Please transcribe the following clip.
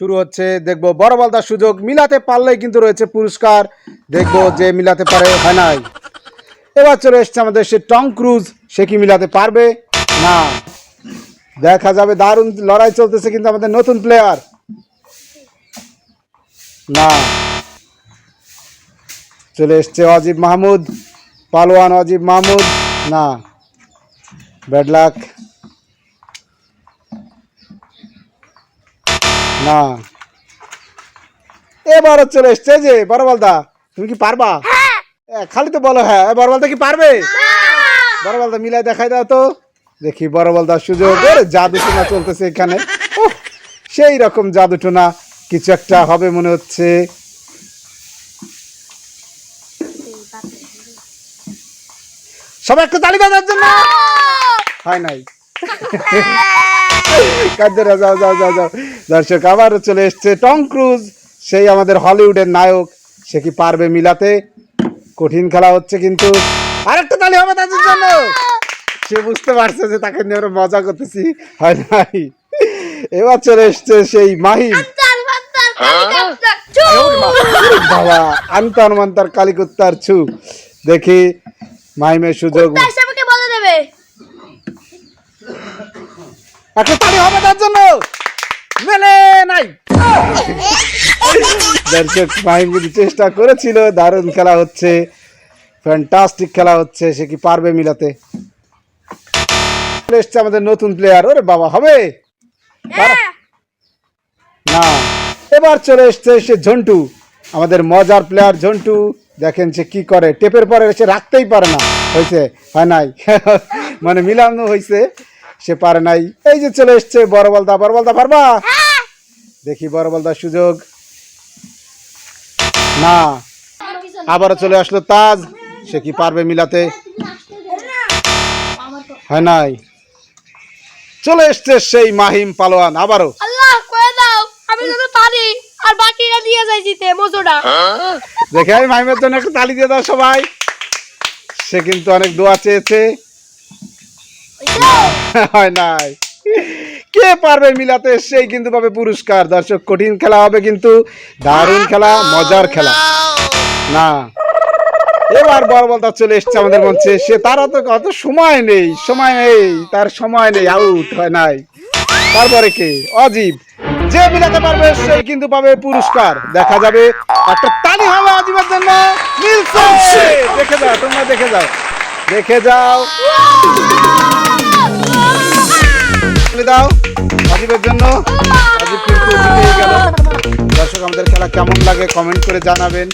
শুরু হচ্ছে, দেখব বড় বলদার সুযোগ, মিলাতে পারলেই কিন্তু রয়েছে পুরস্কার, দেখব যে মিলাতে পারে হয় নাই। এবার চলে এসছে আমাদের সে টং ক্রুজ, সে কি মিলাতে পারবে? না। দেখা যাবে, দারুণ লড়াই চলতেছে কিন্তু আমাদের নতুন প্লেয়ার না। চলে এসছে অজিব মাহমুদ, পালোয়ান অজিব মাহমুদ, না। Bad luck. না। এবারও চলে এসছে যে বড় বলদা তুমি কি পারবা? এ, খালি তো বলো হ্যাঁ এ, বড় বলদা কি পারবে? বড় বলদা মিলাই দেখাই দাও তো। দেখি বড় বলদার সুযোগ জাদু টোনা চলতেছে এখানে। সেই রকম জাদু টোনা কিছু একটা হবে মনে হচ্ছে। সবাই একটু তালি বাজার জন্য। হয় নাই। কাজেরা যাও যাও যাও যাও। দর্শক আবারও চলে এসছে টম ক্রুজ সেই আমাদের হলিউডের নায়ক। সে কি পারবে মিলাতে? কঠিন খেলা হচ্ছে কিন্তু। আরেকটা তালি হবে তাদের জন্য। সে বুঝতে পারছে যে তাকে নিয়ে আমরা মজা করতেছি হয় নাই? এবার চলে এসছে সেই মাহিম। বাবা। আন্তর মন্তর কালিকুত্তার ছু। দেখি মাহিমের সুযোগ। একটা তালি হবে তার জন্য। মেলে নাই। দর্শক মাহিম কিন্তু চেষ্টা করেছিল, দারুণ খেলা হচ্ছে ফ্যান্টাস্টিক খেলা হচ্ছে, সে কি পারবে মিলাতে? এসছে আমাদের নতুন প্লেয়ার ওরে বাবা, হবে? না। এবার চলে এসছে সে ঝন্টু, আমাদের মজার প্লেয়ার ঝন্টু। দেখেন সে কি করে, টেপের পরে সে রাখতেই পারে না। হয়েছে? হয় নাই? মানে মিলানো হয়েছে। সে পারে নাই। এই যে চলে এসছে বড় বলদা বড় বলদা পারবা? দেখি বড় বলদার সুযোগ। না আবারও চলে আসলো তাজ। সে কি পারবে মিলাতে? হয় নাই। চলে এসছে সেই মাহিম পালোয়ান আবারও। আল্লাহ করে দাও আমি যদি পারি আর বাকিরা দিয়ে যাই জিতে মজুরা। দেখে আমি মাহিমের জন্য একটু তালি দিয়ে দাও সবাই। সে কিন্তু অনেক দোয়া চেয়েছে। নাই। কে পারবে মিলাতে? সেই কিন্তু পাবে পুরস্কার। দর্শক, কঠিন খেলা হবে কিন্তু দারুণ খেলা, মজার খেলা। না। এবার চলে এসছে আমাদের মঞ্চে। সে তার অত অত সময় নেই সময় নেই, তার সময় নেই আউট হয় নাই। তারপরে কে? অজীব। যে মিলাতে পারবে সেই কিন্তু পাবে পুরস্কার। দেখা যাবে, একটা তালি হবে অজীবের জন্য। দেখে যাও, তোমরা দেখে যাও। দেখে যাও। দাও অজীবের জন্য। অজীব কিন্তু দর্শক, আমাদের খেলা কেমন লাগে কমেন্ট করে জানাবেন।